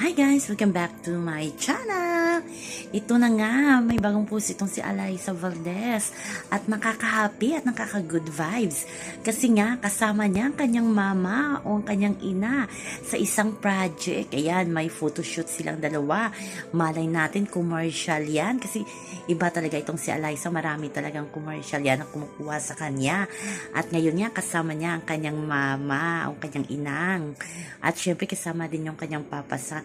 Hi guys! Welcome back to my channel! Ito na nga, may bagong post itong si Alaysa Valdez at nakaka-happy at nakaka-good vibes kasi nga kasama niya ang kanyang mama o ang kanyang ina sa isang project. Ayan, may photoshoot silang dalawa. Malay natin commercial yan kasi iba talaga itong si Alaysa. Marami talagang commercial yan na kumukuha sa kanya. At ngayon nga kasama niya ang kanyang mama o kanyang inang. At syempre kasama din yung kanyang papa sa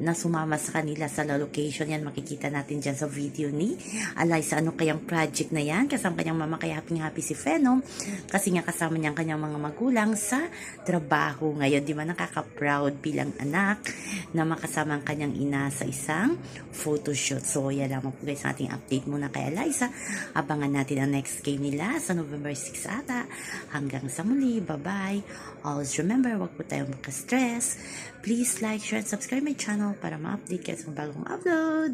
na sumama sa kanila sa location yan. Makikita natin dyan sa video ni Alaysa ano kayang project na yan. Kasama kanyang mama kaya happy happy si Phenom. Kasi nga kasama niya ang kanyang mga magulang sa trabaho ngayon. Di ba nakaka-proud bilang anak na makasama ang kanyang ina sa isang photoshoot. So yan lamang po guys ating update muna kay Alaysa abangan natin ang next game nila sa November 6 ata. Hanggang sa muli bye bye always remember wag po tayong makastress please like share and subscribe my channel para ma-update kayo sa bagong upload